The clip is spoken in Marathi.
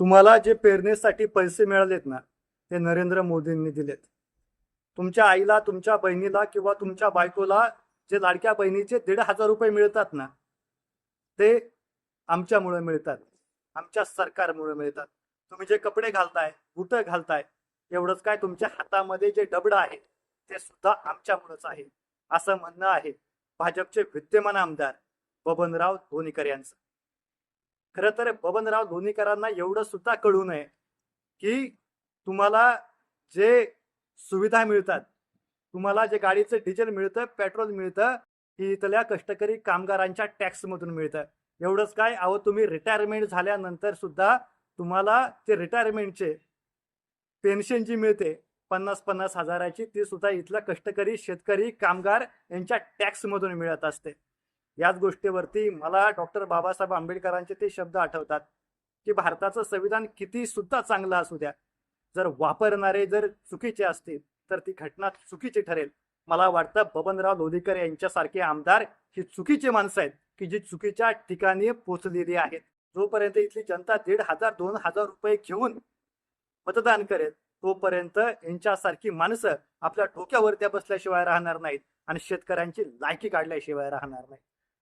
तुम्हाला जे पेरणीसाठी पैसे मिळालेत ना ते नरेंद्र मोदींनी दिलेत. तुमच्या आईला तुमच्या बहिणीला किंवा तुमच्या बायकोला जे लाडक्या बहिणीचे दीड हजार रुपये मिळतात ना ते आमच्यामुळे मिळतात. आमच्या सरकारमुळे मिळतात. तुम्ही जे कपडे घालताय बुट घालताय एवढंच काय तुमच्या हातामध्ये जे डबडं आहे ते सुद्धा आमच्यामुळेच आहे. असं म्हणणं आहे भाजपचे विद्यमान आमदार बबनराव धोनीकर यांचं. खरं तर बबनराव धोनीकरांना एवढं सुद्धा कळू नये की तुम्हाला जे सुविधा मिळतात तुम्हाला जे गाडीचं डिझेल मिळतं पेट्रोल मिळतं की इथल्या कष्टकरी कामगारांच्या टॅक्समधून मिळतं. एवढंच काय अहो तुम्ही रिटायरमेंट झाल्यानंतर सुद्धा तुम्हाला ते रिटायरमेंटचे पेन्शन जी मिळते पन्नास पन्नास हजाराची ती सुद्धा इथला कष्टकरी शेतकरी कामगार यांच्या टॅक्समधून मिळत असते. याच गोष्टीवरती मला डॉक्टर बाबासाहेब आंबेडकरांचे ते शब्द आठवतात की भारताचं संविधान किती सुद्धा चांगलं असू द्या. जर वापरणारे जर चुकीचे असतील तर ती घटना चुकीची ठरेल. मला वाटतं बबनराव लोधीकर यांच्यासारखे आमदार ही चुकीची माणसं आहेत की जी चुकीच्या ठिकाणी पोचलेली आहेत. जोपर्यंत इथली जनता दीड हजार दोन हजार रुपये घेऊन मतदान करेल तोपर्यंत यांच्यासारखी माणसं आपल्या डोक्यावर त्या बसल्याशिवाय राहणार नाहीत आणि शेतकऱ्यांची लायकी काढल्याशिवाय राहणार नाही